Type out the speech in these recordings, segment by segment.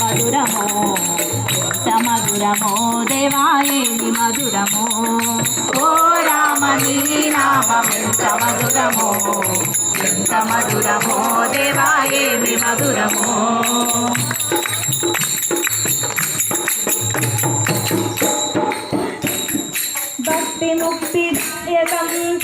మధురమో ఎంత మధురమో దేవాయేమి మధురమో ఓ రామ నీ నామమెంత మధురమో ఎంత మధురమో దేవాయేమి మధురమో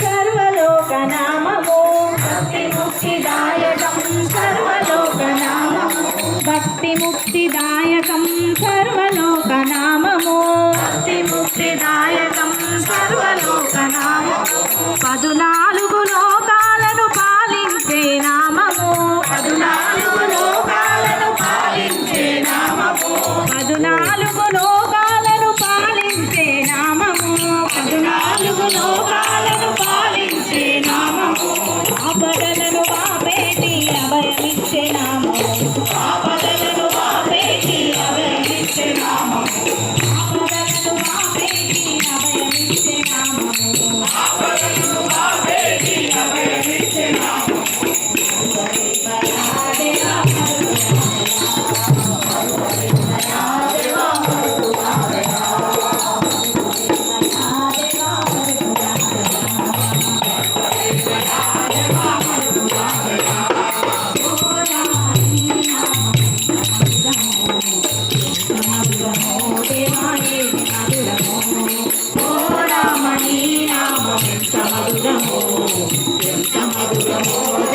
సర్వలోకనామము. భక్తి ముక్తిదాయకం సర్వలోకనామము. భక్తి ముక్తిదాయకం సర్వలోకనామము. భక్తి ముక్తిదాయకం సర్వలోకనామము. పదునా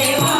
you